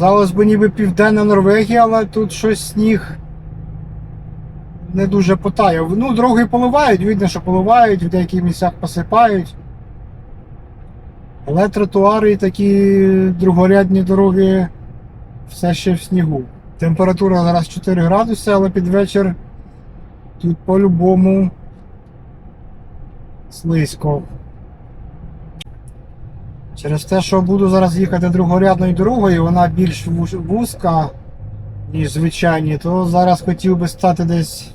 Казалось би, ніби південна Норвегія, але тут щось сніг не дуже потаяв. Ну, дороги поливають, видно, що поливають, в деяких місцях посипають. Але тротуари і такі другорядні дороги все ще в снігу. Температура зараз 4 градуси, але під вечір тут по-любому слизько. Через те, що буду зараз їхати другорядною дорогою, вона більш вузька, ніж звичайні, то зараз хотів би стати десь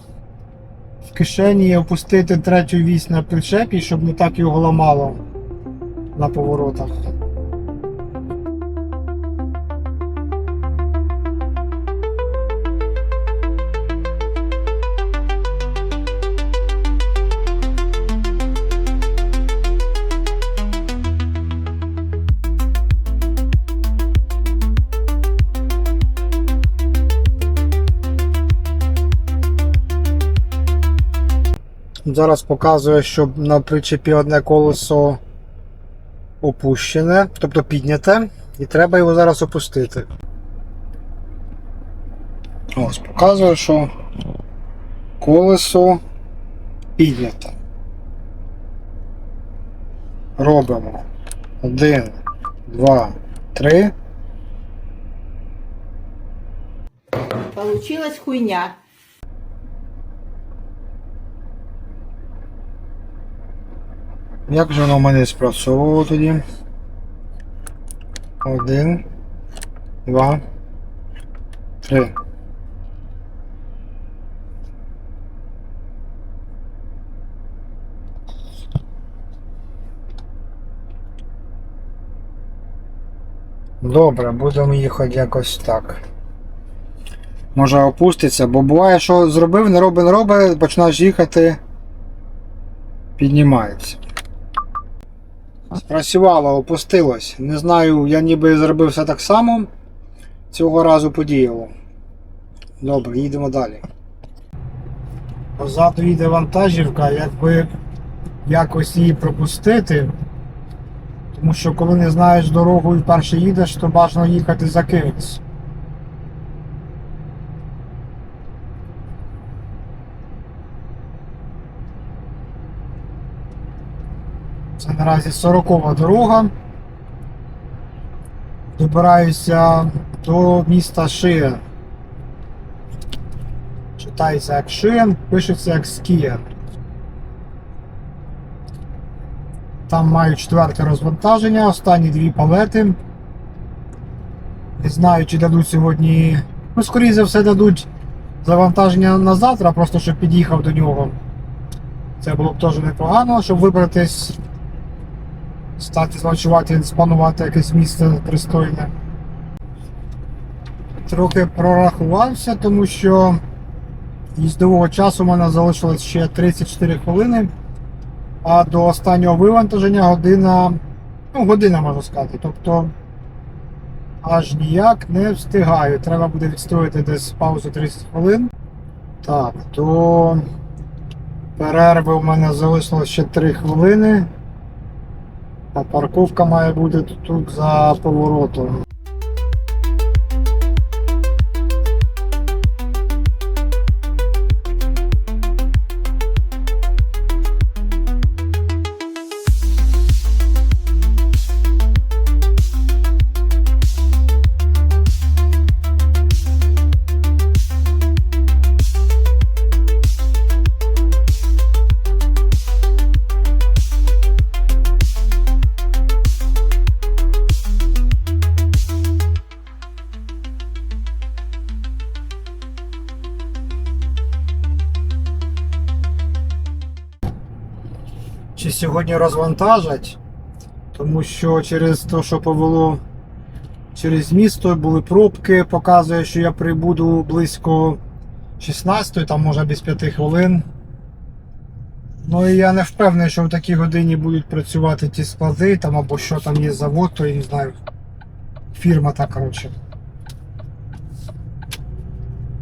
в кишені і опустити третю вісь на причепі, щоб не так його ламало на поворотах. Зараз показує, що на причепі одне колесо опущене, тобто підняте, і треба його зараз опустити. Ось, показує, що колесо підняте. Робимо. Один, два, три. Получилась хуйня. Як же воно в мене спрацьовувало тоді? Один, два, три. Добре, будемо їхати якось так. Може опуститься, бо буває, що зробив, не робить, не робить, починаєш їхати, піднімається. Спрацювало, опустилось. Не знаю, я ніби зробив все так само. Цього разу подіяло. Добре, їдемо далі. Позаду їде вантажівка, якби якось її пропустити. Тому що коли не знаєш дорогу і вперше їдеш, то бажано їхати за кимось. Це наразі 40 дорога. Добираюся до міста Шиєн. Читається як Шиєн, пишеться як Скієн. Там маю четверте розвантаження, останні дві палети. Не знаю, чи дадуть сьогодні. Ну, скоріше за все, дадуть завантаження на завтра, просто щоб під'їхав до нього. Це було б теж непогано, щоб вибратись стати ночувати, спанувати якесь місце пристойне. Трохи прорахувався, тому що їздового часу у мене залишилось ще 34 хвилини, а до останнього вивантаження година, ну, година можна сказати. Тобто аж ніяк не встигаю. Треба буде відстроїти десь паузу 30 хвилин. Так, то перерви у мене залишилось ще 3 хвилини. А парковка має бути тут за поворотом. Сьогодні розвантажать, тому що через те, що повело через місто, були пробки, показує, що я прибуду близько 16, там може без 5 хвилин. Ну і я не впевнений, що в такій годині будуть працювати ті склади, там або що там є завод, то я не знаю. Фірма так, коротше.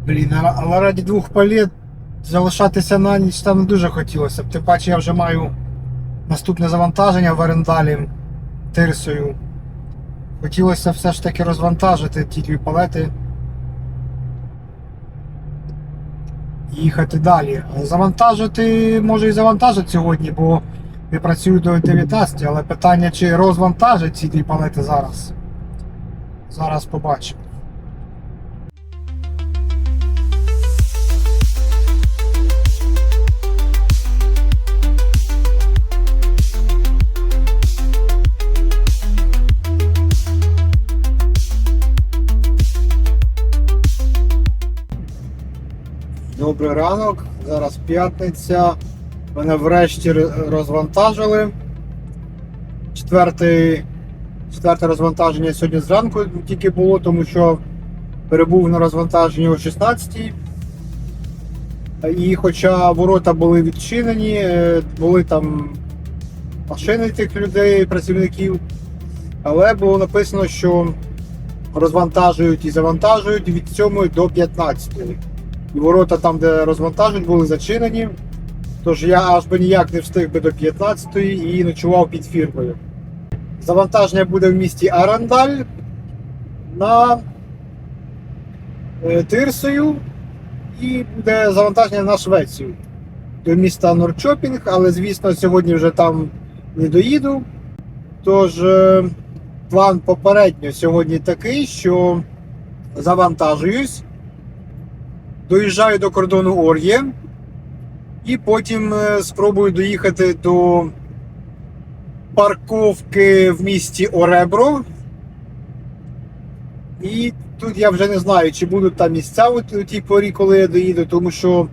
Блін, але раді двох палет залишатися на ніч там не дуже хотілося. Тим паче я вже маю наступне завантаження в орендалі тирсою. Хотілося все ж таки розвантажити ті дві палети. І їхати далі. Завантажити, може і завантажити сьогодні, бо я працюю до 19, але питання, чи розвантажить ці дві палети зараз. Зараз побачимо. Добрий ранок, зараз п'ятниця. Мене врешті розвантажили. Четвертий, четверте розвантаження сьогодні зранку тільки було, тому що перебув на розвантаженні о 16 І хоча ворота були відчинені, е, були там машини тих людей, працівників, але було написано, що розвантажують і завантажують від 7 до 15. І ворота там, де розвантажують, були зачинені. Тож я аж би ніяк не встиг би до 15-ї і ночував під фірмою. Завантаження буде в місті Арандаль на е, Тирсою і буде завантаження на Швецію до міста Норчопінг, але звісно сьогодні вже там не доїду. Тож е, план попередньо сьогодні такий, що завантажуюсь доїжджаю до кордону Ор'є і потім е, спробую доїхати до парковки в місті Оребро. І тут я вже не знаю, чи будуть там місця у тій порі, коли я доїду, тому що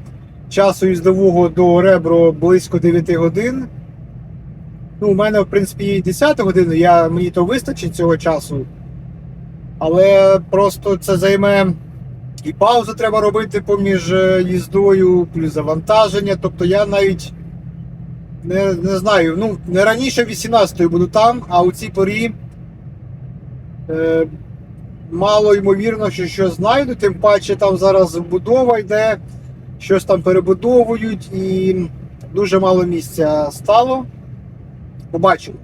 часу їздового до Оребро близько 9 годин. Ну, у мене, в принципі, і 10 година, я, мені то вистачить цього часу. Але просто це займе і паузу треба робити поміж е, їздою, плюс завантаження. Тобто я навіть не, не знаю, ну не раніше 18-ї буду там, а у цій порі е, мало ймовірно, що щось знайду, тим паче там зараз будова йде, щось там перебудовують і дуже мало місця стало. Побачимо.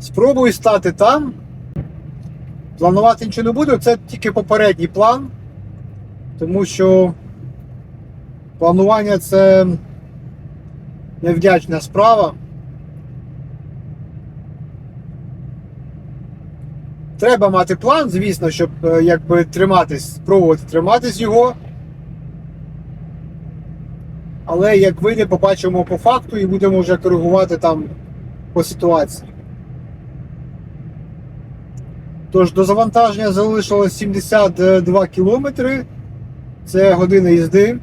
Спробую стати там. Планувати нічого не буду, це тільки попередній план. Тому що планування це невдячна справа. Треба мати план, звісно, щоб е, якби триматись, спробувати триматись його. Але як вийде, побачимо по факту і будемо вже коригувати там по ситуації. Тож до завантаження залишилось 72 кілометри. Це година їзди.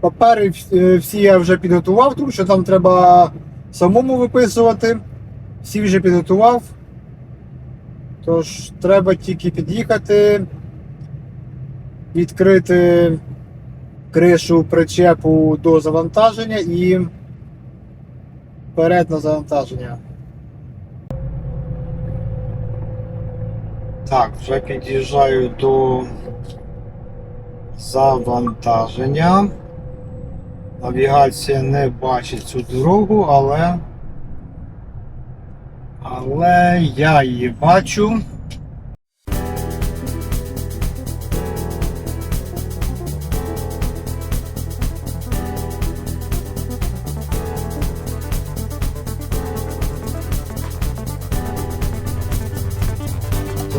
Папери е, всі я вже підготував, тому що там треба самому виписувати. Всі вже підготував. Тож треба тільки під'їхати, відкрити кришу причепу до завантаження і вперед на завантаження. Так, вже під'їжджаю до завантаження. Навігація не бачить цю дорогу, але. Але я її бачу.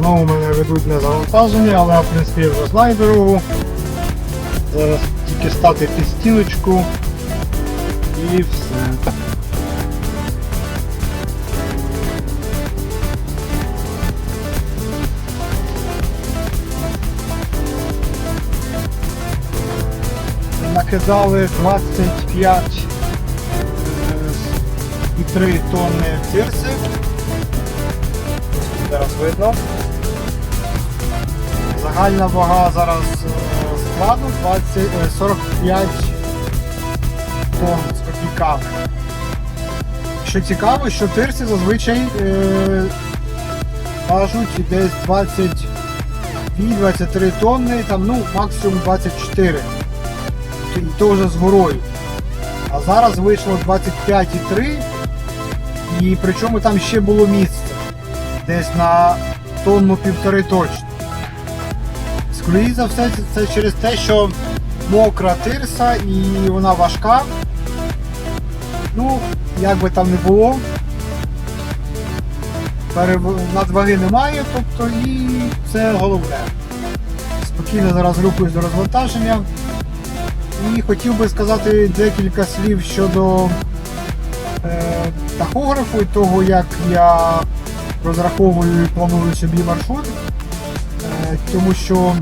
Знову мене ведуть на завантаження, але в принципі я вже знаю дорогу. Зараз тільки стати під стіночку і все. Накидали 25 і 3 тонни тирси. Зараз видно. Загальна вага зараз е, складу 20, е, 45 тонн з копійками. Що цікаво, що тирси зазвичай е, важуть десь 22-23 тонни, там, ну, максимум 24. І то вже з горою. А зараз вийшло 25,3 І причому там ще було місце. Десь на тонну півтори точно. Скоріше за все, це- через те, що мокра тирса і вона важка. Ну, як би там не було, надваги немає, тобто і це головне. Спокійно зараз рухаюсь до розвантаження. І хотів би сказати декілька слів щодо е, тахографу і того, як я розраховую і планую собі маршрут. Е, тому що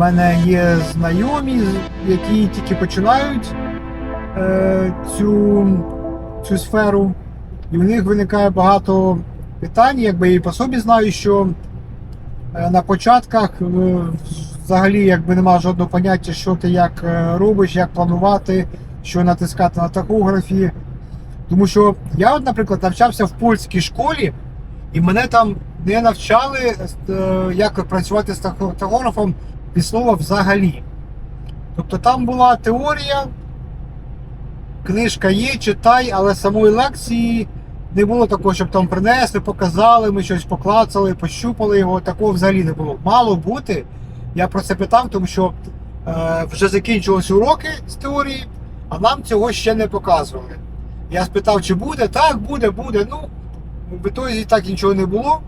в мене є знайомі, які тільки починають е, цю, цю сферу, і в них виникає багато питань, якби і по собі знаю, що е, на початках е, взагалі якби немає жодного поняття, що ти як е, робиш, як планувати, що натискати на тахографі. Тому що я, от, наприклад, навчався в польській школі, і мене там не навчали, як працювати з тахо- тахографом від слова взагалі. Тобто там була теорія, книжка є, читай, але самої лекції не було такого, щоб там принесли, показали, ми щось поклацали, пощупали його. Такого взагалі не було. Мало бути. Я про це питав, тому що е, вже закінчились уроки з теорії, а нам цього ще не показували. Я спитав, чи буде? Так, буде, буде. Ну, в ітозі так нічого не було.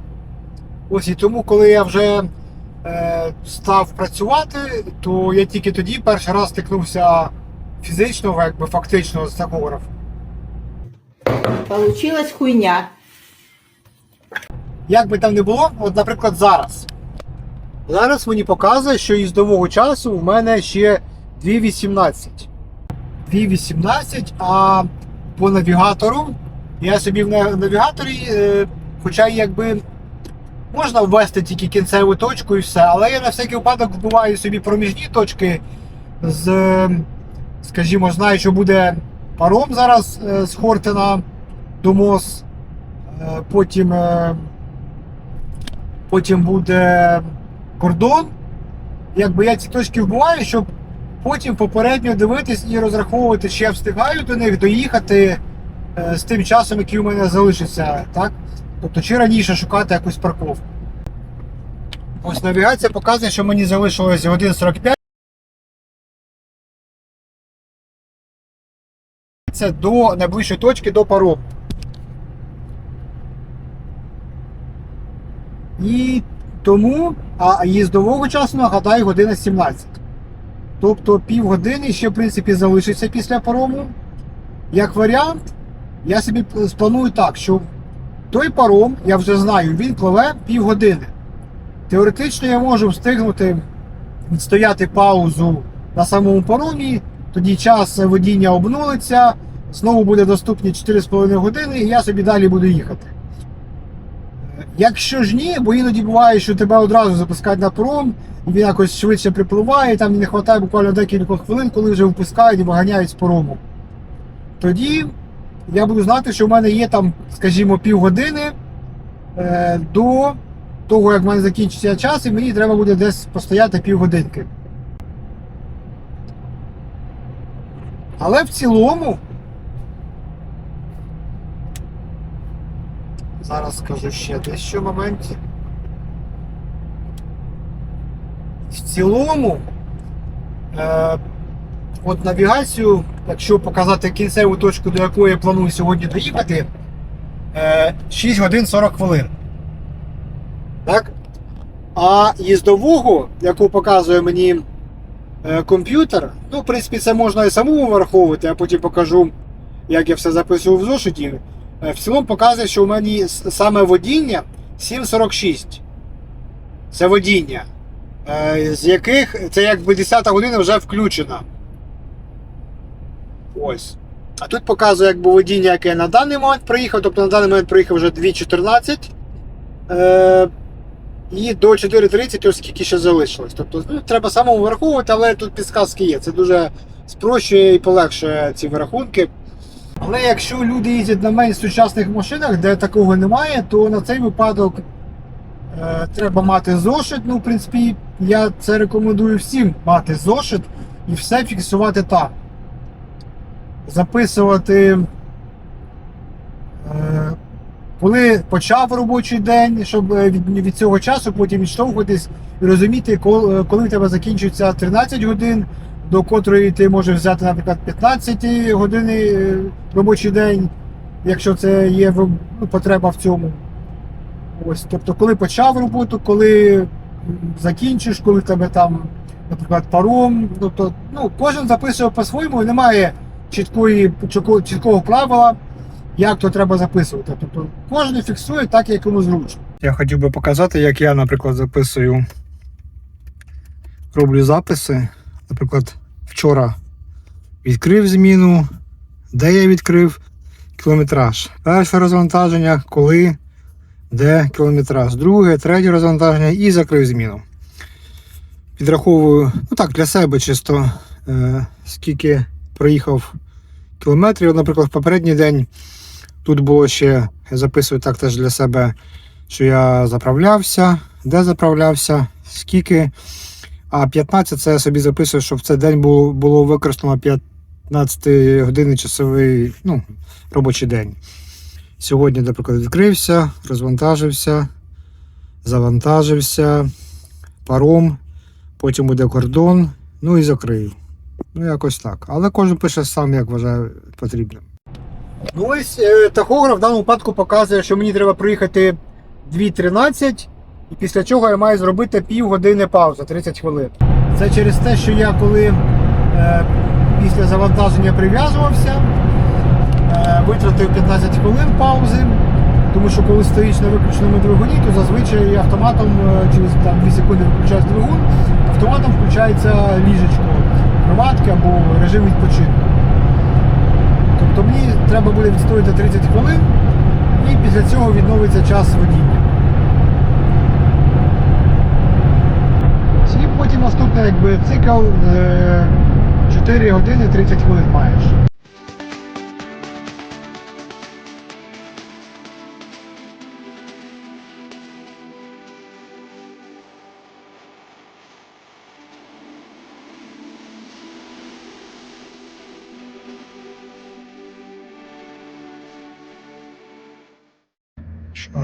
Ось і тому, коли я вже став працювати, то я тільки тоді перший раз стикнувся фізично, якби фактично з тахографом. Получилась хуйня. Як би там не було, от, наприклад, зараз. Зараз мені показує, що їздового часу в мене ще 2.18. 2.18, а по навігатору я собі в навігаторі, е, хоча якби можна ввести тільки кінцеву точку і все, але я на всякий випадок вбиваю собі проміжні точки з, скажімо, знаю, що буде паром зараз е, з Хортина до Мос. Е, Потім, е, потім буде кордон. Якби я ці точки вбиваю, щоб потім попередньо дивитись і розраховувати, чи я встигаю до них доїхати з тим часом, який у мене залишиться. Так? Тобто, чи раніше шукати якусь парковку. Ось навігація показує, що мені залишилось 1.45. Це до найближчої точки до парому. І тому, а їздового часу, нагадаю, година 17. Тобто півгодини ще, в принципі, залишиться після парому. Як варіант, я собі спланую так, що той паром, я вже знаю, він пливе півгодини. Теоретично я можу встигнути відстояти паузу на самому паромі, тоді час водіння обнулиться, знову буде доступні 4,5 години, і я собі далі буду їхати. Якщо ж ні, бо іноді буває, що тебе одразу запускають на паром, він якось швидше припливає, там не вистачає буквально декілька хвилин, коли вже випускають і виганяють з парому. Тоді я буду знати, що в мене є там, скажімо, півгодини е, до того, як в мене закінчиться час, і мені треба буде десь постояти півгодинки. Але в цілому. Зараз скажу ще дещо момент. В цілому, е, от навігацію, якщо показати кінцеву точку, до якої я планую сьогодні доїхати, е, 6 годин 40 хвилин. Так? А їздового, яку показує мені е, комп'ютер, ну, в принципі, це можна і самому враховувати, я потім покажу, як я все записував в зошиті. Е, В цілому показує, що у мене саме водіння 7.46. Це водіння. Е, З яких це якби 10 година вже включена. Ось. А тут показує якби водіння, яке на даний момент приїхав. Тобто на даний момент приїхав вже 2.14. Е, і до 4.30 ось скільки ще залишилось. Тобто ну, треба самому враховувати, але тут підсказки є. Це дуже спрощує і полегшує ці вирахунки. Але якщо люди їздять на менш сучасних машинах, де такого немає, то на цей випадок е, треба мати зошит. Ну, в принципі, я це рекомендую всім мати зошит і все фіксувати там. Записувати е, коли почав робочий день, щоб е, від, цього часу потім відштовхуватись і розуміти, коли, коли в тебе закінчується 13 годин, до котрої ти можеш взяти, наприклад, 15 години е, робочий день, якщо це є ну, потреба в цьому. Ось, тобто, коли почав роботу, коли закінчиш, коли тебе там, наприклад, паром. Тобто, ну, кожен записує по-своєму, і немає чіткої, чіткого, правила, як то треба записувати. Тобто, кожен фіксує так, як йому зручно. Я хотів би показати, як я, наприклад, записую, роблю записи. Наприклад, вчора відкрив зміну, де я відкрив кілометраж. Перше розвантаження, коли де кілометраж, друге, третє розвантаження і закрив зміну. Підраховую, ну так, для себе чисто, е, скільки проїхав кілометрів. Наприклад, в попередній день тут було ще, я записую так теж для себе, що я заправлявся, де заправлявся, скільки. А 15 це я собі записую, що в цей день було, було використано 15 годинний часовий ну, робочий день. Сьогодні, наприклад, відкрився, розвантажився, завантажився, паром, потім буде кордон, ну і закрив. Ну, якось так. Але кожен пише сам, як вважає потрібним. Ну ось е, тахограф в даному випадку показує, що мені треба проїхати 2.13, і після чого я маю зробити півгодини паузу, 30 хвилин. Це через те, що я коли е, після завантаження прив'язувався, е, витратив 15 хвилин паузи, тому що коли стоїш на виключеному двигуні, то зазвичай автоматом е, через там, 2 секунди виключаєш двигун, автоматом включається ліжечко, кроватки або режим відпочинку. Тобто мені треба буде відстояти 30 хвилин і після цього відновиться час водіння. І потім наступний якби, цикл е, 4 години 30 хвилин маєш.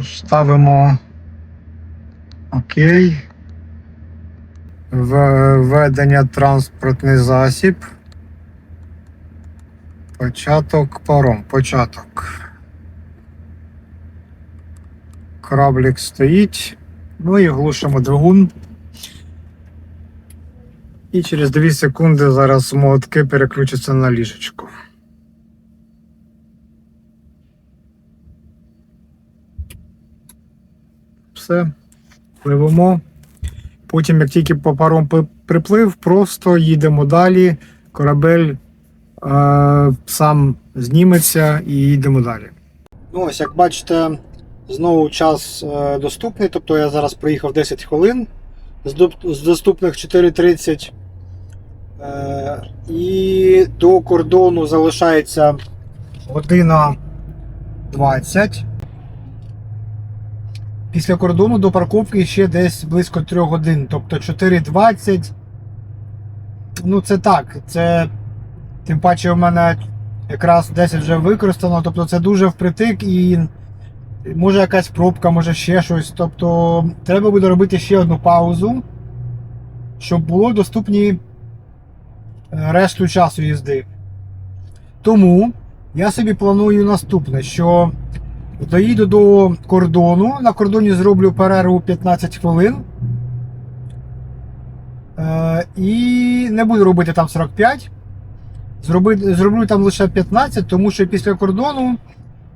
Ставимо окей. Введення транспортний засіб. Початок паром. Початок. Кораблик стоїть. Ну і глушимо двигун. І через 2 секунди зараз мотки переключаться на ліжечко. Все. Пливемо. Потім, як тільки по паром приплив, просто їдемо далі. Корабель е, сам зніметься і їдемо далі. Ну, ось, як бачите, знову час е, доступний. Тобто я зараз проїхав 10 хвилин з, доступних 4.30. Е, і до кордону залишається година 20. Після кордону до парковки ще десь близько 3 годин, тобто 4.20. Ну, це так. Це тим паче у мене якраз 10 вже використано, тобто це дуже впритик і може якась пробка, може ще щось. Тобто треба буде робити ще одну паузу, щоб було доступні е, решту часу їзди. Тому я собі планую наступне, що Доїду до кордону. На кордоні зроблю перерву 15 хвилин. Е, і не буду робити там 45. Зроби, зроблю там лише 15, тому що після кордону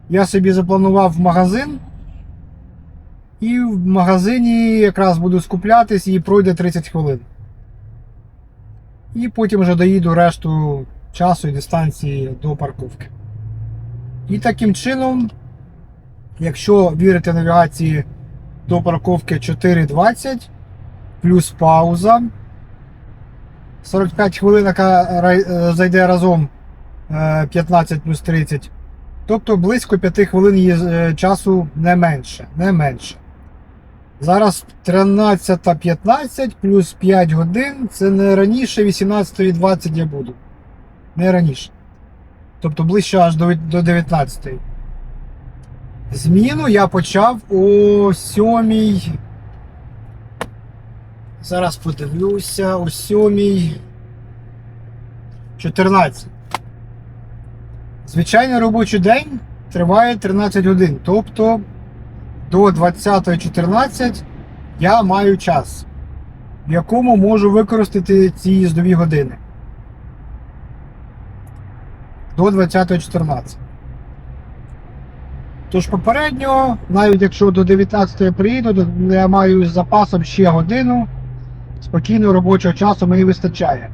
я собі запланував магазин. І в магазині якраз буду скуплятись і пройде 30 хвилин. І потім вже доїду решту часу і дистанції до парковки. І таким чином. Якщо вірити навігації до парковки 4.20 плюс пауза. 45 хвилин, яка е, зайде разом е, 15 плюс 30. Тобто близько 5 хвилин є е, часу не менше. Не менше. Зараз 13.15 плюс 5 годин. Це не раніше 18.20 я буду. Не раніше. Тобто ближче аж до 19. Зміну я почав о 7. Зараз подивлюся, о 7. 14. Звичайний робочий день триває 13 годин. Тобто до 20.14 я маю час, в якому можу використати ці їздові години. До 20.14. Тож попередньо, навіть якщо до 19 приїду, то я маю з запасом ще годину. Спокійного робочого часу мені вистачає.